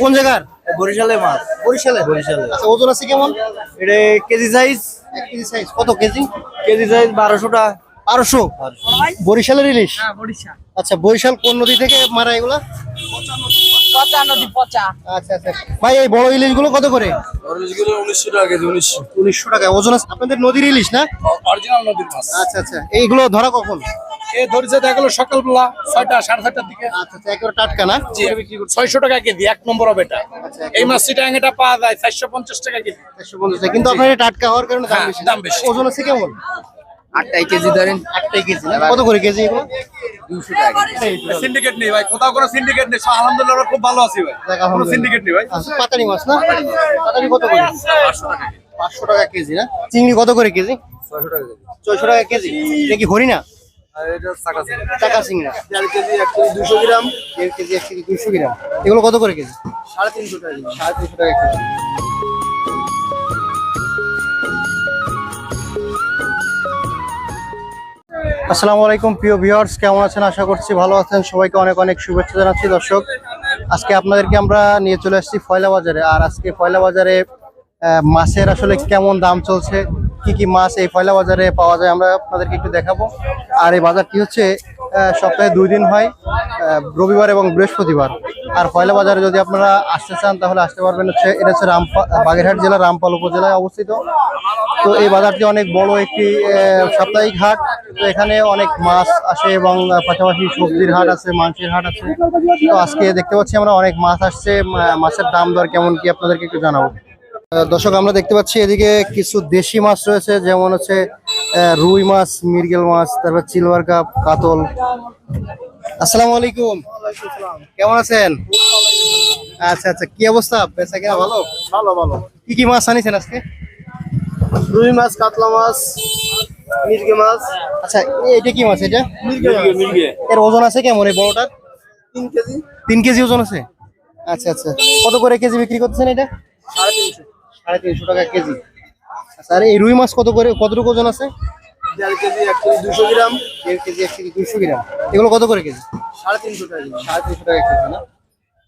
কোন জায়গার? বরিশালে মাছ। বরিশালে? বরিশালে। আচ্ছা ওজন আছে কেমন? এটা কেজি সাইজ এক কেজি সাইজ কত কেজি? কেজি সাইজ বারোশোটা বারোশো? বরিশালের ইলিশ? আচ্ছা বরিশাল কোন নদী থেকে মারা এগুলা? পচা নদী পচা। আচ্ছা আচ্ছা। ভাই এই বড় ইলিশগুলো কত করে? উনিশশো টাকা কেজি উনিশশো। টাকা। ওজন আছে আপনাদের নদীর ইলিশ না? অরিজিনাল নদীর মাছ। আচ্ছা আচ্ছা। এইগুলো ধরা কখন? এ ধরেছে দেখল সকালবেলা ছয়টা সাড়ে ছয়টার দিকে। আচ্ছা আচ্ছা একেবারে টাটকা না? ছয়শো টাকা কেজি এক নম্বর হবে এটা। আচ্ছা, এই মাছ পাওয়া যায় চারশো পঞ্চাশ টাকা কেজি। চারশো পঞ্চাশ টাকা। কিন্তু আপনার টাটকা হওয়ার কারণে দাম হ্যাঁ, বেশি দাম বেশি। ওজন আছে কেমন? আটটাই কেজি ধরেন। একটাই কেজি কত করে কেজি এগুলো? দুশো টাকা সিন্ডিকেট নেই ভাই কোথাও কোনো সিন্ডিকেট নেই। আলহামদুলিল্লাহ খুব ভালো আছি ভাই। কোনো সিন্ডিকেট নেই ভাই। পাতারি মাছ না? পাতারি কত করে? পাঁচশো টাকা পাঁচশো টাকা কেজি না? চিংড়ি কত করে কেজি? ছয়শো টাকা কেজি। ছয়শো টাকা কেজি। এটা কি হরিণা? চাকা টাকা দেড় কেজি এক কেজি দুশো গ্রাম। দেড় কেজি এক কেজি দুশো গ্রাম। এগুলো কত করে কেজি? সাড়ে তিনশো টাকা কেজি। সাড়ে তিনশো টাকা কেজি। আসসালামু আলাইকুম প্রিয় ভিউয়ার্স কেমন আছেন? আশা করছি ভালো আছেন। সবাইকে অনেক অনেক শুভেচ্ছা জানাচ্ছি দর্শক। আজকে আপনাদেরকে আমরা নিয়ে চলে আসছি ফয়লা বাজারে আর আজকে ফয়লা বাজারে মাছের আসলে কেমন দাম চলছে কি কি মাছ এই পয়লা বাজারে পাওয়া যায় আমরা আপনাদেরকে একটু দেখাবো। আর এই বাজারটি হচ্ছে সপ্তাহে দুই দিন হয় রবিবার এবং বৃহস্পতিবার। আর ফয়লা বাজারে যদি আপনারা আসতে চান, তাহলে আসতে পারবেন হচ্ছে, এটা হচ্ছে রামপা, বাগেরহাট জেলা, রামপাল উপজেলায় অবস্থিত। তো এই বাজারটি অনেক বড় একটি সাপ্তাহিক হাট। তো এখানে অনেক মাছ আসে এবং পাশাপাশি সবজির হাট আছে, মাংসের হাট আছে। তো আজকে দেখতে পাচ্ছি আমরা অনেক মাছ আসছে মাছের দাম দর কেমন কি আপনাদেরকে একটু জানাব। দর্শক আমরা দেখতে পাচ্ছি এদিকে কিছু দেশি মাছ রয়েছে যেমন হচ্ছে রুই মাছ মিরগেল মাছ তারপর সিলভার কাপ কাতল। আসসালামু আলাইকুম। কেমন আছেন? আচ্ছা আচ্ছা কি অবস্থা? বেচা কেনা ভালো? ভালো ভালো। কি কি মাছ আনিছেন আজকে? রুই মাছ কাতলা মাছ মির্গে মাছ। আচ্ছা এটা কি মাছ এটা? এর ওজন আছে কেমন এই বড়টার? তিন কেজি। তিন কেজি ওজন আছে? আচ্ছা আচ্ছা। কত করে কেজি বিক্রি করতেছেন এটা? সাড়ে তিনশো। সাড়ে তিনশো টাকা কেজি। আচ্ছা আর এই রুই মাছ কত করে কতটুকু ওজন আছে? দেড় কেজি এক কেজি দুশো গ্রাম। দেড় কেজি এক কেজি দুশো গ্রাম। এগুলো কত করে কেজি? সাড়ে তিনশো টাকা সাড়ে তিনশো টাকা কেজি না?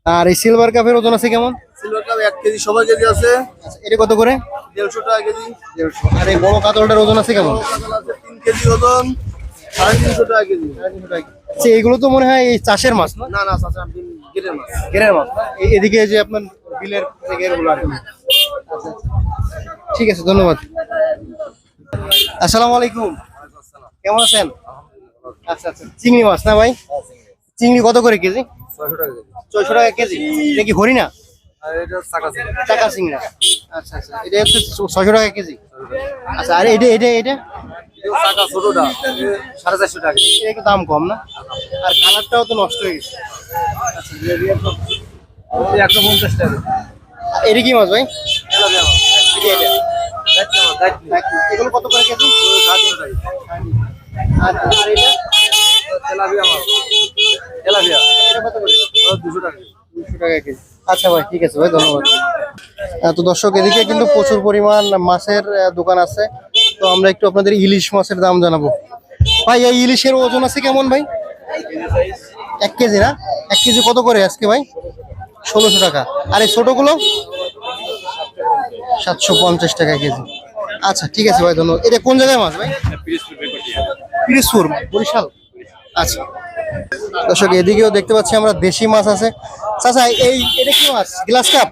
আর এই সিলভার কাপের ওজন আছে কেমন? সিলভার কাপ এক কেজি সবার কেজি আছে। আচ্ছা এটা কত করে? দেড়শো টাকা কেজি। দেড়শো। আর এই বড় কাতলটার ওজন আছে কেমন? তিন কেজি ওজন সাড়ে তিনশো টাকা কেজি। সাড়ে তিনশো টাকা আচ্ছা এগুলো তো মনে হয় এই চাষের মাছ না? না না চাচা গিরের মাছ। গেরের মাছ। এদিকে যে আপনার বিলের গেরগুলো আর কি আচ্ছা, আচ্ছা। ঠিক আছে ধন্যবাদ। আসসালামু আলাইকুম। কেমন আছেন? আচ্ছা আচ্ছা। চিংড়ি মাছ না ভাই? চিংড়ি কত করে কেজি? ছয়শো টাকা কেজি। এটা কি হরিণা? আর এটা চাকা টাকা চিংড়া। আচ্ছা আচ্ছা। এটা হচ্ছে ছয়শো টাকা কেজি? আচ্ছা আর এটা এটা এটা? ছোটটা সাড়ে চারশো টাকা এটা দাম কম না? আর কালারটাও তো নষ্ট হয়ে গেছে। আচ্ছা একশো পঞ্চাশ টাকা। এটা কি মাছ ভাই। এগুলো কত করে কেজি? সাড়ে তিনশো টাকা। আর আর এটা? তেলাপিয়া মাছ। তেলাপিয়া। এটা কত করে? দুশো টাকা। দুশো টাকা কেজি। আচ্ছা ভাই ঠিক আছে ভাই ধন্যবাদ। তো দর্শক এদিকে কিন্তু প্রচুর পরিমাণ মাছের দোকান আছে। তো আমরা একটু আপনাদের ইলিশ মাছের দাম জানাব। ভাই এই ইলিশের ওজন আছে কেমন ভাই? এক কেজি না? এক কেজি কত করে আজকে ভাই? ষোলোশো টাকা। আর এই ছোটগুলো? সাতশো পঞ্চাশ টাকা কেজি। আচ্ছা ঠিক আছে ভাই ধন্যবাদ। এটা কোন জায়গায় মাছ ভাই? পিরিজপুর বরিশাল? আচ্ছা। দর্শক এদিকেও দেখতে পাচ্ছি আমরা দেশি মাছ আছে। চাচা এই এটা কি মাছ? Glass cup?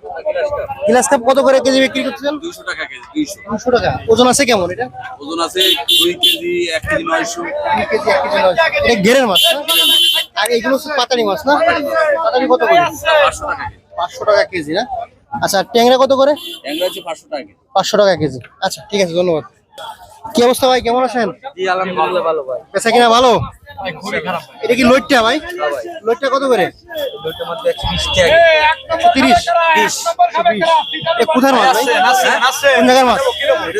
গ্লাস কাপ কত করে কেজি বিক্রি করতেছেন দুশো টাকা কেজি দুইশো। দুশো টাকা। ওজন আছে কেমন এটা? ওজন আছে দুই কেজি এক কেজি নয়শো। দুই কেজি এক কেজি নয়শো। এটা ঘেরের মাছ। আর এগুলো হচ্ছে পাতারি মাছ না? পাতারি কত করে? পাঁচশো টাকা কেজি। পাঁচশো টাকা কেজি না? আচ্ছা ট্যাংরা কত করে? পাঁচশো টাকা কেজি। আচ্ছা ঠিক আছে ধন্যবাদ। কি অবস্থা ভাই কেমন আছেন? বেচা কিনা ভালো? এটা কি লোটটা ভাই? লোটটা কত করে? তিরিশ? এ কোথার মাছ ভাই? কোন জায়গার মাছ?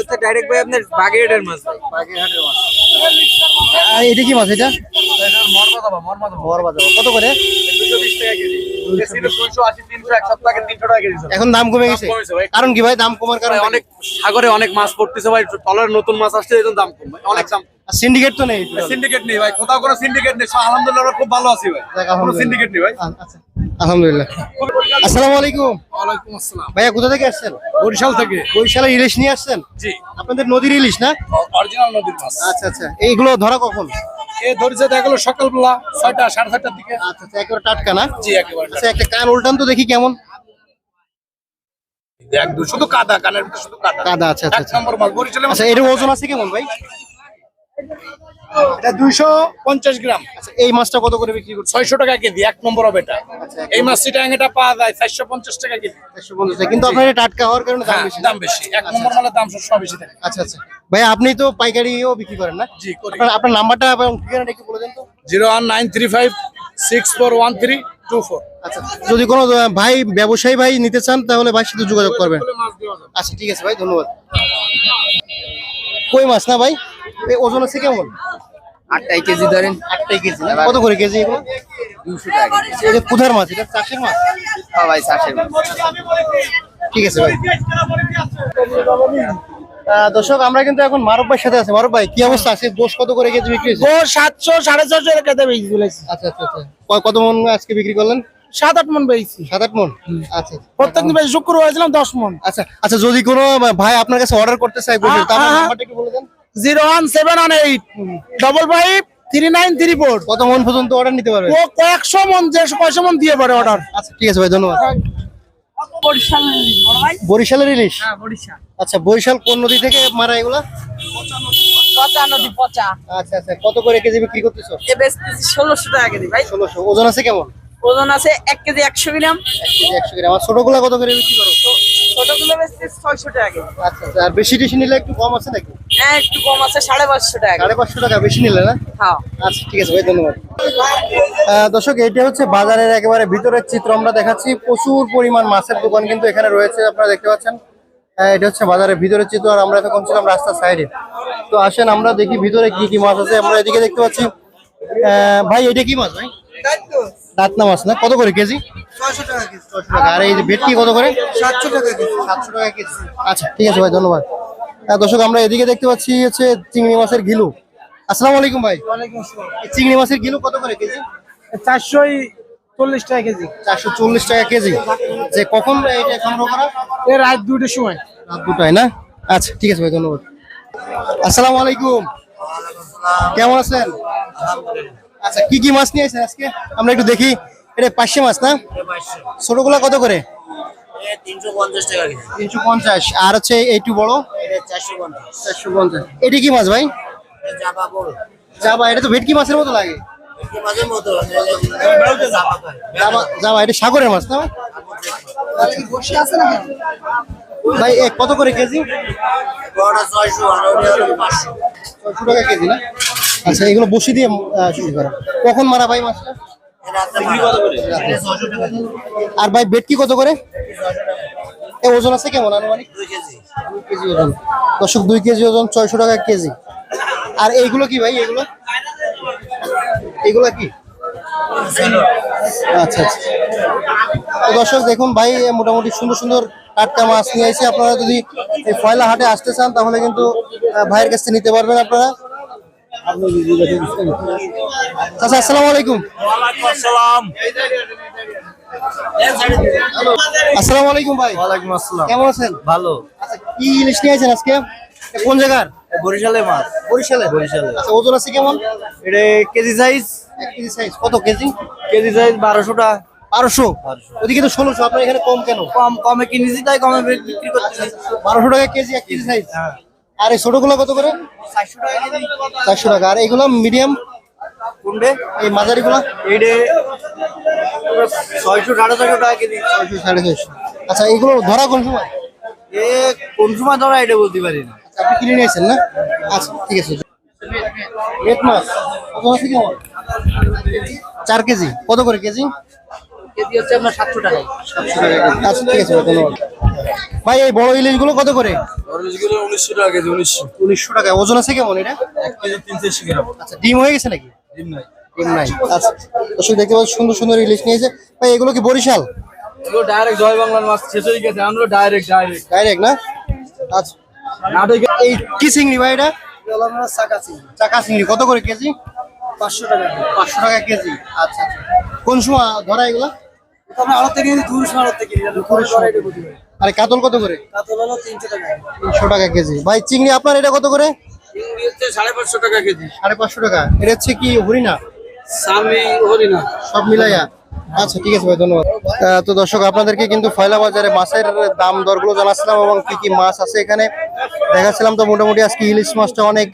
এটা ডাইরেক্ট আপনার বাগেরহাটের মাছ এটা? কত করে? টাকা কেজি। এখন দাম কমে গেছে। কারণ কি ভাই? দাম কমার কারণ অনেক সাগরে অনেক মাছ পড়তেছে ভাই। টলার নতুন মাছ আসছে এই দাম কম ভাই। অনেক দাম। সিন্ডিকেট তো নেই সিন্ডিকেট নেই ভাই। কোথাও কোনো সিন্ডিকেট নেই। আলহামদুলিল্লাহ আমরা খুব ভালো আছি ভাই। কোনো সিন্ডিকেট নেই ভাই। আচ্ছা। আলহামদুলিল্লাহ। আসসালামু আলাইকুম। ওয়ালাইকুম আসসালাম। ভাইয়া কোথা থেকে আসছেন? বরিশাল থেকে। বরিশালের ইলিশ নিয়ে আসছেন? জি। আপনাদের নদীর ইলিশ না? অরিজিনাল নদীর মাছ। আচ্ছা আচ্ছা। এইগুলো ধরা কখন? এ ধরেছে দেখা গেলো সকালবেলা ছয়টা সাড়ে ছয়টার দিকে। আচ্ছা আচ্ছা একেবারে টাটকা না? জি একেবারে আচ্ছা একটা কান উল্টান তো দেখি কেমন। শুধু কাদা কানের ভিতরে শুধু কাদা। কাদা আচ্ছা আচ্ছা এক আচ্ছা। নম্বর মাছ বরিশালে আচ্ছা এর ওজন আছে কেমন ভাই? এটা দুইশো পঞ্চাশ গ্রাম। আচ্ছা এই মাছটা কত করে বিক্রি করছে ছয়শো টাকা কেজি এক নম্বর হবে এটা। এই মাছ চিটাং পাওয়া যায় চারশো পঞ্চাশ টাকা কেজি। চারশো পঞ্চাশ কিন্তু আপনার টাটকা হওয়ার কারণে দাম হ্যাঁ বেশি দাম বেশি। এক নম্বর মালের দাম সব বেশি থাকে। আচ্ছা আচ্ছা। ভাই আপনি তো পাইকারিও বিক্রি করেন না? জি আপনার নাম্বারটা এবং ঠিকানাটা একটু বলে দেন তো। Zero one nine three five six four one three two four. আচ্ছা যদি কোনো ভাই ব্যবসায়ী ভাই নিতে চান তাহলে ভাই সাথে যোগাযোগ করবেন। আচ্ছা ঠিক আছে ভাই ধন্যবাদ। কই মাছ না ভাই? এই ওজন আছে কেমন? আটটাই কেজি ধরেন। আটটাই কেজি না? কত করে কেজি এগুলো? দুশো টাকা এই যে কুধার মাছ এটা চাষের মাছ? হ্যাঁ ভাই চাষের ঠিক আছে ভাই। আহ, দর্শক আমরা কিন্তু এখন মারব ভাইয়ের সাথে আছি। মারব ভাই কি অবস্থা? আছে গোশ কত করে কেজি বিক্রি হয়েছে? সাতশো সাড়ে ছশো এর কেটে বেশি বলেছি আচ্ছা আচ্ছা আচ্ছা। ক- কত মন আজকে বিক্রি করলেন? সাত আট মন বেশি। সাত আট মন? আচ্ছা প্রত্যেকদিন বেশি শুক্রবার ছিলাম দশ মন। আচ্ছা আচ্ছা যদি কোনো ভাই আপনার কাছে অর্ডার করতে চায় গোশের হ্যাঁ, তাহলে। নাম্বারটা একটু বলে দেন। Zero one seven one eight. Double five three nine three four কত মন পর্যন্ত অর্ডার নিতে পারবে? ও কয়েকশো মন মন দিয়ে পারে অর্ডার আচ্ছা ঠিক আছে ভাই ধন্যবাদ। বরিশালের ইলিশ? হ্যাঁ আচ্ছা বরিশাল কোন নদী থেকে মারা এগুলা? নদী পচা। আচ্ছা আচ্ছা কত করে কেজি বিক্রি করতেছো? ষোলোশো টাকা কেজি ভাই। ষোলোশো। ওজন আছে কেমন? ওজন আছে এক কেজি একশো গ্রাম। এক কেজি একশো গ্রাম। আর ছোটগুলা কত করে বিক্রি করো? ছোটগুলো বেচতেছি ছয়শো টাকা আচ্ছা আচ্ছা। আর বেশি টেশি নিলে একটু কম আছে নাকি? হ্যাঁ একটু কম আছে সাড়ে পাঁচশো টাকা সাড়ে পাঁচশো টাকা বেশি নিলে না? হ্যাঁ। আচ্ছা ঠিক আছে ভাই ধন্যবাদ। আহ, দর্শক এটা হচ্ছে বাজারের একেবারে ভিতরের চিত্র। আমরা দেখাচ্ছি প্রচুর পরিমাণ মাছের দোকান কিন্তু এখানে রয়েছে আপনারা দেখতে পাচ্ছেন। এটা হচ্ছে বাজারের ভিতরের চিত্র আর আমরা এখন ছিলাম রাস্তার সাইডে। তো আসেন আমরা দেখি ভিতরে কি কি মাছ আছে। আমরা এদিকে দেখতে পাচ্ছি। আহ, ভাই এটা কি মাছ ভাই? দাঁতনা মাছ না? কত করে কেজি? ছয়শো টাকা আর এই যে ভেটকি কত করে? সাতশো টাকা কেজি। সাতশো টাকা কেজি। আচ্ছা ঠিক আছে ভাই ধন্যবাদ। আহ, দর্শক আমরা এদিকে দেখতে পাচ্ছি হচ্ছে চিংড়ি মাছের ঘিলু। আসসালামু আলাইকুম ভাই। চিংড়ি মাছের কিলো কত করে কেজি? চারশো চল্লিশ টাকা কেজি। চারশো চল্লিশ টাকা কেজি। যে কখন এটা সংগ্রহ করা? এ রাত দুটোর সময়। রাত দুটায় না? আচ্ছা ঠিক আছে ভাই ধন্যবাদ। আসসালামু আলাইকুম। কেমন আছেন? আচ্ছা কি কি মাছ নিয়ে আসেন আজকে? আমরা একটু দেখি। এটা পাঁচশো মাছ না? ছোটগুলা কত করে? তিনশো পঞ্চাশ টাকা তিনশো পঞ্চাশ। আর হচ্ছে এইটু বড়? চারশো পঞ্চাশ। এটা কি মাছ ভাই? জাবা এটা তো ভেটকি মাছের মতো লাগে। জাবা এটা সাগরের মাছ না? ভাই কত করে কেজি? ছয়শো টাকা কেজি না? আচ্ছা এগুলো বসি দিয়ে শুরু করা। কখন মারা ভাই মাছটা আর ভাই বেটকি কত করে? এ ওজন আছে কেমন আনুমানিক? দুই কেজি। ওজন। দশক দুই কেজি ওজন ছয়শো টাকা কেজি। আর এইগুলো কি ভাই এগুলো? এগুলো কি? আচ্ছা আচ্ছা। দর্শক দেখুন ভাই মোটামুটি সুন্দর সুন্দর টাটকা মাছ নিয়ে এসে আপনারা যদি এই ফয়লা হাটে আসতে চান তাহলে কিন্তু ভাইয়ের কাছ নিতে পারবেন আপনারা। আচ্ছা আসসালামু আলাইকুম। আসসালামু। আলাইকুম ভাই। ওয়ালাইকুম আসসালাম। কেমন আছেন? ভালো। আচ্ছা কি ইলিশ নিয়ে আছেন আজকে? কোন জায়গার? বরিশালে মাছ। বরিশালে? বরিশালে। আচ্ছা ওজন আছে কেমন? এটা কেজি সাইজ এক কেজি সাইজ কত কেজি? কেজি সাইজ বারোশো? টাকা বারোশো। ওদিকে তো ষোলোশো আপনার এখানে কম কেন? কম কমে কিনেছি তাই কমে বিক্রি বারোশো টাকা কেজি এক কেজি সাইজ আর এই ছোটগুলো কত করে? চারশো টাকা আর এগুলো মিডিয়াম? কোনটে এই মাঝারিগুলো এইটে ছয়শো সাড়ে ছয়শো টাকা কেজি। ছয়শো সাড়ে ছয়শো। আচ্ছা এগুলো ধরা কোন সময়? এ কোন সময় ধরা এটা বলতে পারি না। আচ্ছা, আপনি কিনে নিয়েছেন না? আচ্ছা ঠিক আছে। রেট মাছ কত আছে কেমন চার কেজি। কত করে কেজি? কেজি হচ্ছে আপনার সাতশো টাকা সাতশো টাকা আচ্ছা ঠিক আছে ভাই ধন্যবাদ। ভাই এই বড় ইলিশগুলো কত করে? উনিশশো টাকা কেজি উনিশশো। উনিশশো টাকা। ওজন আছে কেমন এটা? এক কেজি তিনশো গ্রাম। আচ্ছা ডিম হয়ে গেছে নাকি? ডিম নাই। ডিম নাই। আচ্ছা দর্শক দেখতে পাচ্ছি সুন্দর সুন্দর ইলিশ নিয়েছে। ভাই এগুলো কি বরিশাল? এগুলো ডাইরেক্ট জয় বাংলার মাছ শেষ হয়ে গেছে। আমরা ডাইরেক্ট ডাইরেক্ট ডাইরেক্ট না? আচ্ছা। নাটকে এই কি চিংড়ি ভাই এটা? চাকা চিংড়ি। কত করে কেজি? পাঁচশো টাকা। পাঁচশো টাকা কেজি। আচ্ছা আচ্ছা। কোন সময় ধরা এগুলো? আমরা আড়ত থেকে কিনি দুশো আড়ত থেকে কিনি দুশো এটা বলতে পারি আর কাতল কত করে? কাতল হলো তিনশো টাকা। তিনশো টাকা কেজি। ভাই চিংড়ি আপনার এটা কত করে? চিংড়ি হচ্ছে সাড়ে পাঁচশো টাকা কেজি। সাড়ে পাঁচশো টাকা। এটা হচ্ছে কি হরিণা? সামনে হরিণা। সব মিলাইয়া। আচ্ছা ঠিক আছে ভাই ধন্যবাদ। আহ, তো দর্শক আপনাদেরকে কিন্তু ফয়লা বাজারে মাছের দাম দরগুলো জানাচ্ছিলাম এবং কি কি মাছ আছে এখানে দেখাচ্ছিলাম। তো মোটামুটি আজকে ইলিশ মাছটা অনেক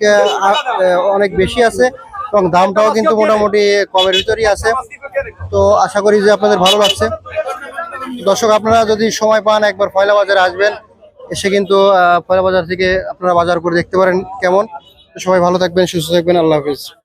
অনেক বেশি আছে এবং দামটাও কিন্তু মোটামুটি কমের ভিতরেই আছে। তো আশা করি যে আপনাদের ভালো লাগছে। দর্শক, আপনারা যদি সময় পান, একবার ফয়লা বাজারে আসবেন। এসে কিন্তু ফয়লা বাজার থেকে আপনারা বাজার করে দেখতে পারেন কেমন। সবাই ভালো থাকবেন, সুস্থ থাকবেন। আল্লাহ হাফিজ।